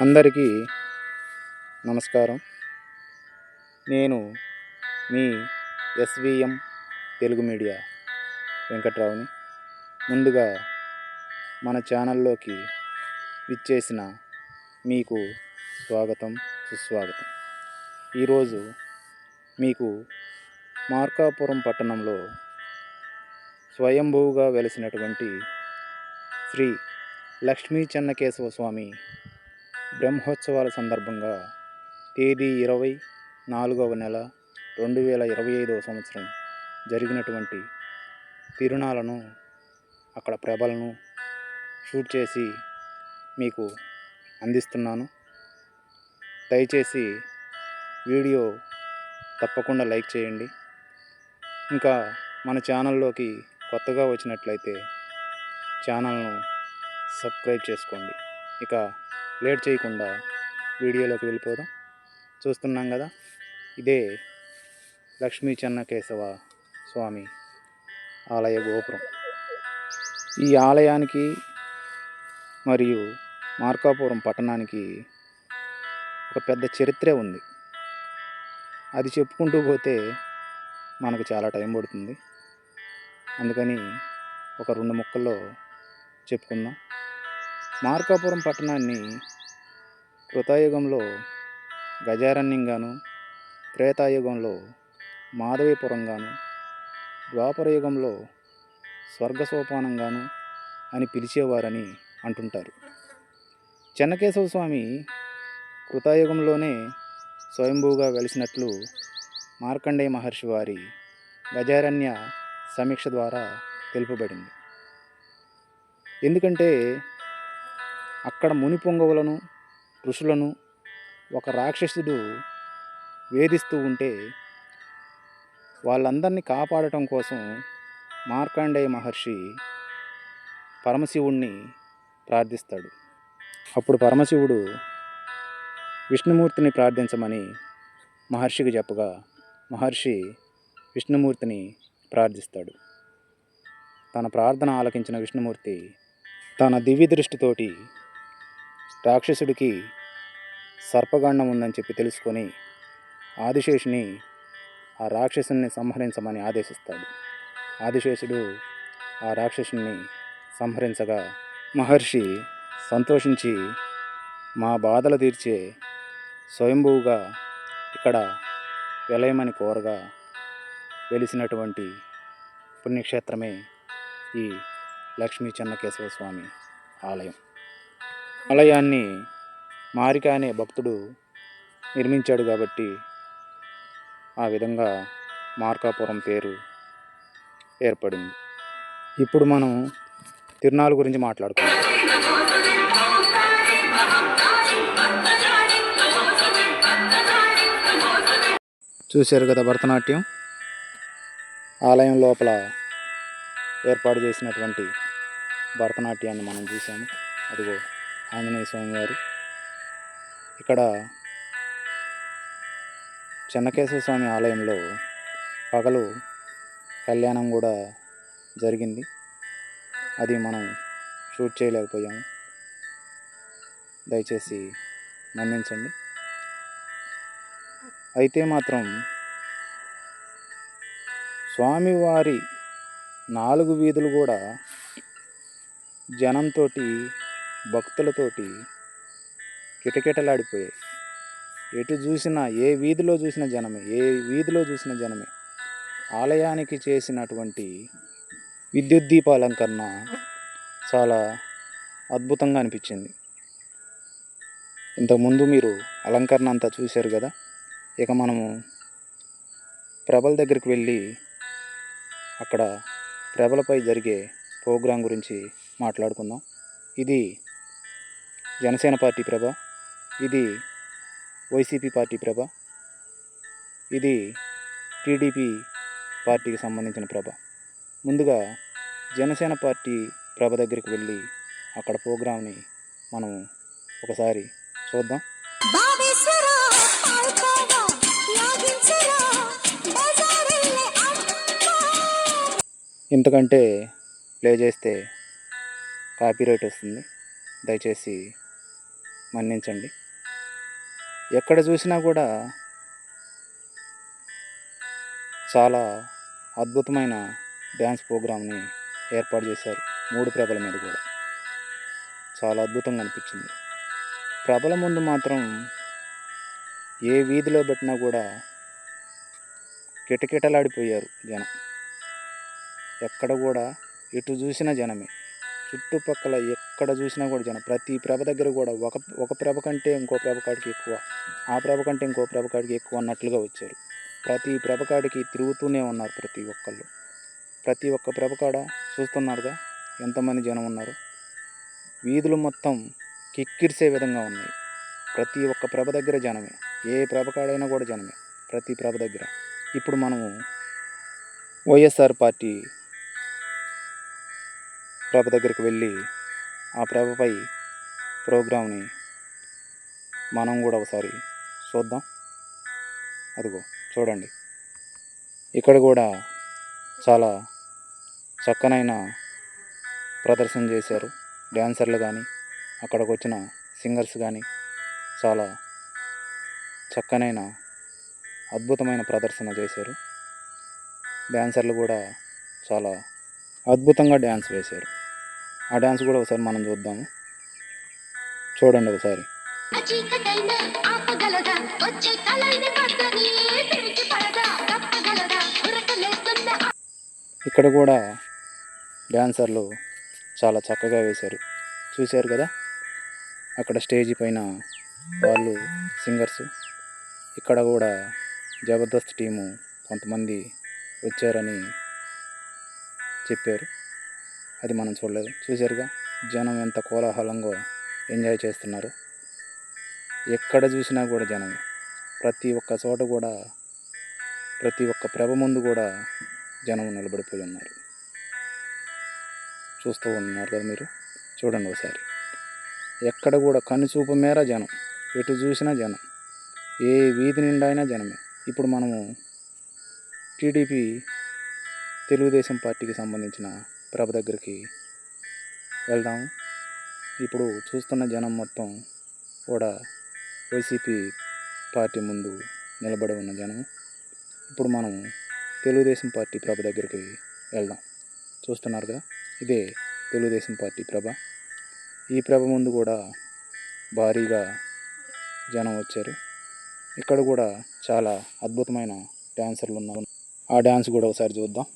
అందరికీ నమస్కారం. నేను మీ ఎస్విఎం తెలుగు మీడియా వెంకట్రావుని. ముందుగా మన ఛానల్లోకి విచ్చేసిన మీకు స్వాగతం సుస్వాగతం. ఈరోజు మీకు మార్కాపురం పట్టణంలో స్వయంభూగా వెలిసినటువంటి శ్రీ లక్ష్మీ చెన్నకేశవ స్వామి బ్రహ్మోత్సవాల సందర్భంగా తేదీ ఇరవై నాలుగవ నెల రెండు వేల ఇరవై ఐదవ సంవత్సరం జరిగినటువంటి తిరునాలను అక్కడ ప్రభలను షూట్ చేసి మీకు అందిస్తున్నాను. దయచేసి వీడియో తప్పకుండా లైక్ చేయండి. ఇంకా మన ఛానల్లోకి కొత్తగా వచ్చినట్లయితే ఛానల్ను సబ్స్క్రైబ్ చేసుకోండి. ఇక లేట్ చేయకుండా వీడియోలోకి వెళ్ళిపోదాం. చూస్తున్నాం కదా ఇదే లక్ష్మీ చెన్నకేశవ స్వామి ఆలయ గోపురం. ఈ ఆలయానికి మరియు మార్కాపురం పట్టణానికి ఒక పెద్ద చరిత్రే ఉంది. అది చెప్పుకుంటూ పోతే మనకు చాలా టైం పడుతుంది. అందుకని ఒక రెండు ముక్కల్లో చెప్పుకుందాం. మార్కాపురం పట్టణాన్ని కృతాయుగంలో గజారణ్యంగాను త్రేతాయుగంలో మాధవీపురంగాను ద్వాపరయుగంలో స్వర్గసోపానంగాను అని పిలిచేవారని అంటుంటారు. చెన్నకేశవ స్వామి కృతాయుగంలోనే స్వయంభూగా వెలిసినట్లు మార్కండేయ మహర్షి వారి గజారణ్య సమీక్ష ద్వారా తెలుపబడింది. ఎందుకంటే అక్కడ ముని పొంగవులను ఋషులను ఒక రాక్షసుడు వేధిస్తూ ఉంటే వాళ్ళందరినీ కాపాడటం కోసం మార్కాండేయ మహర్షి పరమశివుణ్ణి ప్రార్థిస్తాడు. అప్పుడు పరమశివుడు విష్ణుమూర్తిని ప్రార్థించమని మహర్షికి చెప్పగా మహర్షి విష్ణుమూర్తిని ప్రార్థిస్తాడు. తన ప్రార్థన ఆలకించిన విష్ణుమూర్తి తన దివ్య దృష్టితోటి రాక్షసుడికి సర్పగాండం ఉందని చెప్పి తెలుసుకొని ఆదిశేషుని ఆ రాక్షసుని సంహరించమని ఆదేశిస్తాడు. ఆదిశేషుడు ఆ రాక్షసుని సంహరించగా మహర్షి సంతోషించి మా బాధలు తీర్చే స్వయంభువుగా ఇక్కడ వెలయమని కోరగా వెలిసినటువంటి పుణ్యక్షేత్రమే ఈ లక్ష్మీ చెన్నకేశవ స్వామి ఆలయం. ఆలయాన్ని మారిక అనే భక్తుడు నిర్మించాడు కాబట్టి ఆ విధంగా మార్కాపురం పేరు ఏర్పడింది. ఇప్పుడు మనం తిరునాళ్ళ గురించి మాట్లాడుకుందాం. చూశారు కదా భరతనాట్యం? ఆలయం లోపల ఏర్పాటు చేసినటువంటి భరతనాట్యాన్ని మనం చూసాము అదిగో. ఆంజనేయ స్వామి వారు. ఇక్కడ చెన్నకేశ్వర స్వామి ఆలయంలో పగలు కళ్యాణం కూడా జరిగింది. అది మనం షూట్ చేయలేకపోయాము. దయచేసి మన్నించండి. అయితే మాత్రం స్వామివారి నాలుగు వీధులు కూడా జనంతో భక్తులతోటి కిటకిటలాడిపోయాయి. ఎటు చూసినా ఏ వీధిలో చూసిన జనమే ఏ వీధిలో చూసిన జనమే. ఆలయానికి చేసినటువంటి విద్యుత్ దీపాలంకరణ చాలా అద్భుతంగా అనిపించింది. ఇంతకుముందు మీరు అలంకరణ అంతా చూశారు కదా? ఇక మనము ప్రభల దగ్గరికి వెళ్ళి అక్కడ ప్రభలపై జరిగే ప్రోగ్రాం గురించి మాట్లాడుకుందాం. ఇది జనసేన పార్టీ ప్రభ. ఇది వైసీపీ పార్టీ ప్రభ. ఇది టీడీపీ పార్టీకి సంబంధించిన ప్రభ. ముందుగా జనసేన పార్టీ ప్రభ దగ్గరికి వెళ్ళి అక్కడ ప్రోగ్రాంని మనం ఒకసారి చూద్దాం. ఇంతకంటే ప్లే చేస్తే కాపీరైట్ వస్తుంది. దయచేసి మన్నించండి. ఎక్కడ చూసినా కూడా చాలా అద్భుతమైన డ్యాన్స్ ప్రోగ్రామ్ని ఏర్పాటు చేశారు. మూడు ప్రభల మీద కూడా. చాలా అద్భుతంగా అనిపించింది. ప్రభల ముందు మాత్రం ఏ వీధిలో పెట్టినా కూడా కిటకిటలాడిపోయారు జనం. ఎక్కడ కూడా ఎటు చూసినా జనమే. చుట్టుపక్కల ఎక్కడ చూసినా కూడా జనం. ప్రతి ప్రభ దగ్గర కూడా ఒక ఒక ప్రభ కంటే ఇంకో ప్రభ కాడికి ఎక్కువ. ఆ ప్రభ కంటే ఇంకో ప్రభ కాడికి ఎక్కువ అన్నట్లుగా వచ్చారు. ప్రతి ప్రభ కాడికి తిరుగుతూనే ఉన్నారు ప్రతి ఒక్కళ్ళు. ప్రతి ఒక్క ప్రభ కాడ చూస్తున్నారుగా ఎంతమంది జనం ఉన్నారు. వీధులు మొత్తం కిక్కిరిసే విధంగా ఉన్నాయి. ప్రతి ఒక్క ప్రభ దగ్గర జనమే. ఏ ప్రభ కాడైనా కూడా జనమే ప్రతి ప్రభ దగ్గర. ఇప్పుడు మనము వైఎస్ఆర్ పార్టీ ప్రభ దగ్గరికి వెళ్ళి ఆ ప్రభపై ప్రోగ్రామ్ని మనం కూడా ఒకసారి చూద్దాం. అదిగో చూడండి. ఇక్కడ కూడా చాలా చక్కనైన ప్రదర్శన చేశారు. డ్యాన్సర్లు కానీ అక్కడికి వచ్చిన సింగర్స్ కానీ చాలా చక్కనైన అద్భుతమైన ప్రదర్శన చేశారు. డ్యాన్సర్లు కూడా చాలా అద్భుతంగా డ్యాన్స్ వేశారు. ఆ డ్యాన్స్ కూడా ఒకసారి మనం చూద్దాము. చూడండి ఒకసారి. ఇక్కడ కూడా డ్యాన్సర్లు చాలా చక్కగా వేశారు. చూశారు కదా? అక్కడ స్టేజీ పైన వాళ్ళు సింగర్స్. ఇక్కడ కూడా జబర్దస్త్ టీము కొంతమంది వచ్చారని చెప్పారు. అది మనం చూడలేదు. చూసారుగా జనం ఎంత కోలాహలంగా ఎంజాయ్ చేస్తున్నారు. ఎక్కడ చూసినా కూడా జనమే. ప్రతి ఒక్క చోట కూడా ప్రతి ఒక్క ప్రభ ముందు కూడా జనం నిలబడిపోయి ఉన్నారు. చూస్తూ ఉన్నారు కదా మీరు? చూడండి ఒకసారి. ఎక్కడ కూడా కనుచూపు మేర జనం ఎటు చూసినా జనం ఏ వీధి నిండా అయినా జనమే. ఇప్పుడు మనము టీడీపీ తెలుగుదేశం పార్టీకి సంబంధించిన ప్రభ దగ్గరికి వెళ్దాం. ఇప్పుడు చూస్తున్న జనం మొత్తం కూడా వైసీపీ పార్టీ ముందు నిలబడి ఉన్న జనం. ఇప్పుడు మనం తెలుగుదేశం పార్టీ ప్రభ దగ్గరికి వెళ్దాం. చూస్తున్నారుగా ఇదే తెలుగుదేశం పార్టీ ప్రభ. ఈ ప్రభ ముందు కూడా భారీగా జనం వచ్చారు. ఇక్కడ కూడా చాలా అద్భుతమైన డ్యాన్సర్లు ఉన్నారు ఆ డ్యాన్స్ కూడా ఒకసారి చూద్దాం.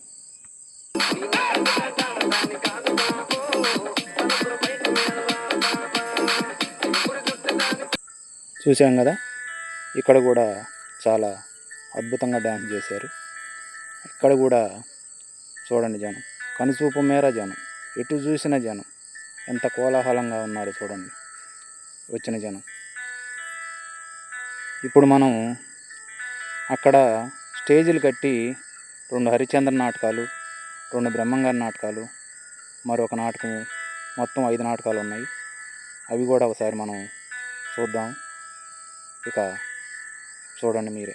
చూసాం కదా? ఇక్కడ కూడా చాలా అద్భుతంగా డ్యాన్స్ చేశారు. ఇక్కడ కూడా చూడండి జనం. కనుచూపు మేర జనం. ఎటు చూసిన జనం. ఎంత కోలాహలంగా ఉన్నారో చూడండి. వచ్చిన జనం. ఇప్పుడు మనం అక్కడ స్టేజీలు కట్టి రెండు హరిచంద్ర నాటకాలు రెండు బ్రహ్మంగారి నాటకాలు మరొక నాటకము మొత్తం ఐదు నాటకాలు ఉన్నాయి అవి కూడా ఒకసారి మనం చూద్దాం. ఇక చూడండి మీరే.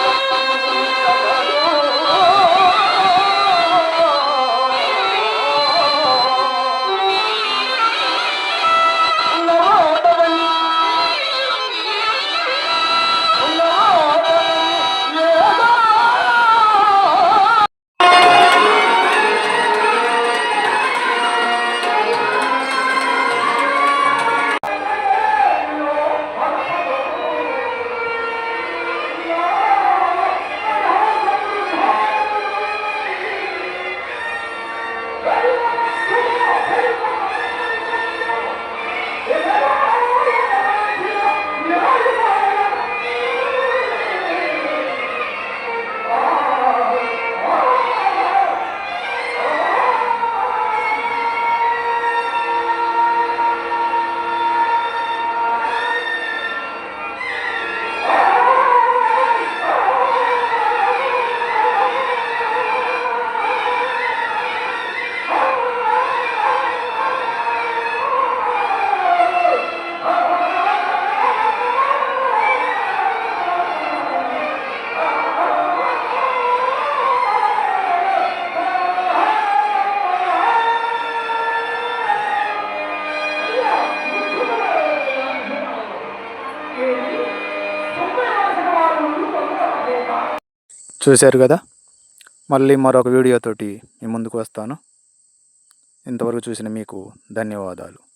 చూశారు కదా? మళ్ళీ మరొక వీడియోతోటి మీ ముందుకు వస్తాను. ఇంతవరకు చూసిన మీకు ధన్యవాదాలు.